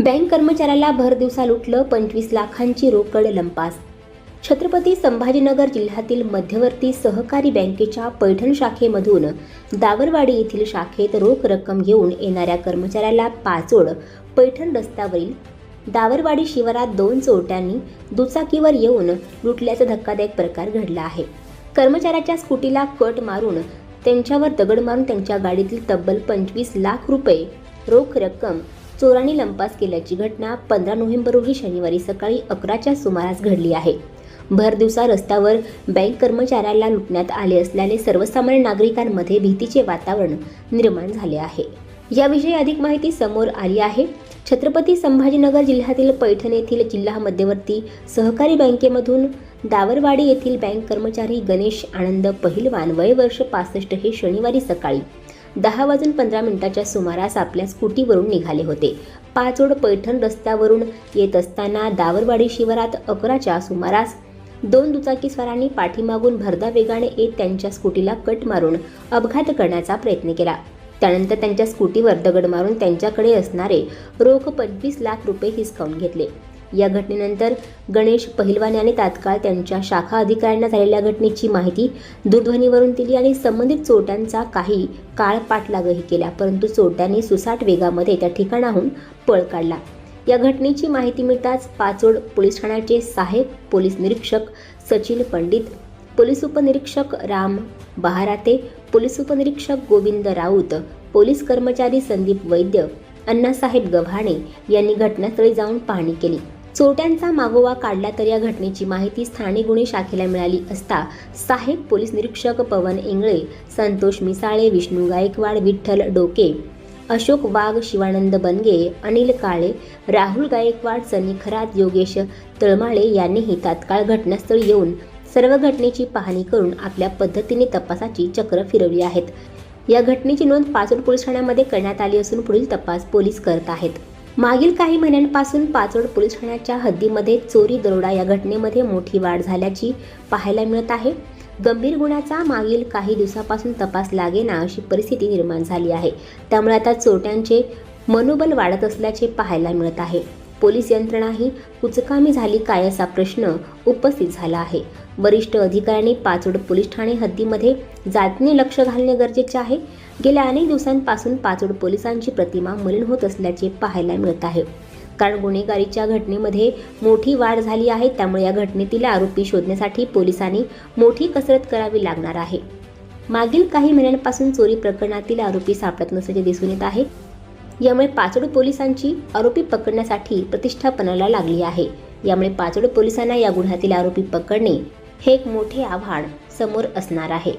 Bank कर्मचाऱ्याला भर दिवसा लुटलं पंचवीस लाखांची रोकड लंपास. छत्रपती संभाजीनगर जिल्ह्यातील मध्यवर्ती सहकारी बँकेच्या पैठण शाखेमधून दावरवाडी येथील शाखेत रोख रक्कम घेऊन येणाऱ्या कर्मचाऱ्याला पाचोड पैठण रस्त्यावरील दावरवाडी शिवारात दोन चोरट्यांनी दुचाकीवर येऊन लुटल्याचा धक्कादायक प्रकार घडला आहे. कर्मचाऱ्याच्या स्कूटीला कट मारून त्यांच्यावर दगड मारून त्यांच्या गाडीतील तब्बल पंचवीस लाख रुपये रोख रक्कम चोरांनी लंपास केल्याची घटना पंधरा नोव्हेंबर रोजी शनिवारी सकाळी अकराच्या सुमारास घडली आहे. भर दिवसा रस्त्यावर बँक कर्मचाऱ्याला लुटण्यात आले असल्याने सर्वसामान्य नागरिकांमध्ये भीतीचे वातावरण निर्माण झाले आहे. याविषयी अधिक माहिती समोर आली आहे. छत्रपती संभाजीनगर जिल्ह्यातील पैठण येथील जिल्हा मध्यवर्ती सहकारी बँकेमधून दावरवाडी येथील बँक कर्मचारी गणेश आनंद पहिलवान वय वर्ष पासष्ट हे शनिवारी सकाळी दहा वाजून पंधरा मिनिटाच्या सुमारास आपल्या स्कूटीवरून निघाले होते. पाचोड पैठण रस्त्यावरून येत असताना दावरवाडी शिवारात अकराच्या सुमारास दोन दुचाकीस्वारांनी पाठीमागून भरदा वेगाने येत त्यांच्या स्कूटीला कट मारून अपघात करण्याचा प्रयत्न केला. त्यानंतर त्यांच्या स्कूटीवर दगड मारून त्यांच्याकडे असणारे रोख पंचवीस लाख रुपये हिसकावून घेतले. या घटनेनंतर गणेश पहिलवान यांनी तात्काळ त्यांच्या शाखा अधिकाऱ्यांना झालेल्या घटनेची माहिती दूरध्वनीवरून दिली आणि संबंधित चोरट्यांचा काही काळ पाठलागही केला. परंतु चोरट्यांनी सुसाट वेगामध्ये त्या ठिकाणाहून पळ काढला. या घटनेची माहिती मिळताच पाचोड पोलीस ठाण्याचे सहाय्यक पोलीस निरीक्षक सचिन पंडित पोलीस उपनिरीक्षक राम बहाराते पोलीस उपनिरीक्षक गोविंद राऊत पोलीस कर्मचारी संदीप वैद्य अण्णासाहेब गव्हाणे यांनी घटनास्थळी जाऊन पाहणी केली. चोरट्यांचा मागोवा काढला तर या घटनेची माहिती स्थानिक गुन्हे शाखेला मिळाली असता सहाय्यक पोलीस निरीक्षक पवन इंगळे संतोष मिसाळे विष्णू गायकवाड विठ्ठल डोके अशोक वाघ शिवानंद बनगे अनिल काळे राहुल गायकवाड सनी खरात योगेश तळमाळे यांनीही तात्काळ घटनास्थळी येऊन सर्व घटनेची पाहणी करून आपल्या पद्धतीने तपासाची चक्र फिरवली आहेत. या घटनेची नोंद पाचोड पोलीस ठाण्यामध्ये करण्यात आली असून पुढील तपास पोलीस करत आहेत. मागील काही महिन्यांपासून पाचोड पोलीस ठाण्याच्या हद्दीमध्ये चोरी दरोडा या घटनेमध्ये मोठी वाढ झाल्याची पाहायला मिळत आहे. गंभीर गुन्ह्याचा मागील काही दिवसापासून तपास लागेना अशी परिस्थिती निर्माण झाली आहे. त्यामुळे आता चोरट्यांचे मनोबल वाढत असल्याचे पाहायला मिळत आहे. पोलीस यंत्रणाही कुचकामी झाली काय असा प्रश्न उपस्थित झाला आहे. वरिष्ठ अधिकाऱ्यांनी पाचोड पोलीस ठाणे हद्दीमध्ये जातीने लक्ष घालणे गरजेचे आहे. गेल्या अनेक दिवसांपासून पाचोड पोलिसांची प्रतिमा मलिन होत असल्याचे पाहायला मिळत आहे. कारण गुन्हेगारीच्या घटनेमध्ये मोठी वाढ झाली आहे त्यामुळे या घटनेतील आरोपी शोधण्यासाठी पोलिसांनी मोठी कसरत करावी लागणार आहे. मागील काही महिन्यांपासून चोरी प्रकरणातील आरोपी सापडत नसल्याचे दिसून येत आहे. यामुळे पाचोड पोलिसांची आरोपी पकडण्यासाठी प्रतिष्ठा पणाला लागली आहे. यामुळे पाचोड पोलिसांना या गुन्ह्यातील आरोपी पकडणे हे एक मोठे आव्हान समोर असणार आहे.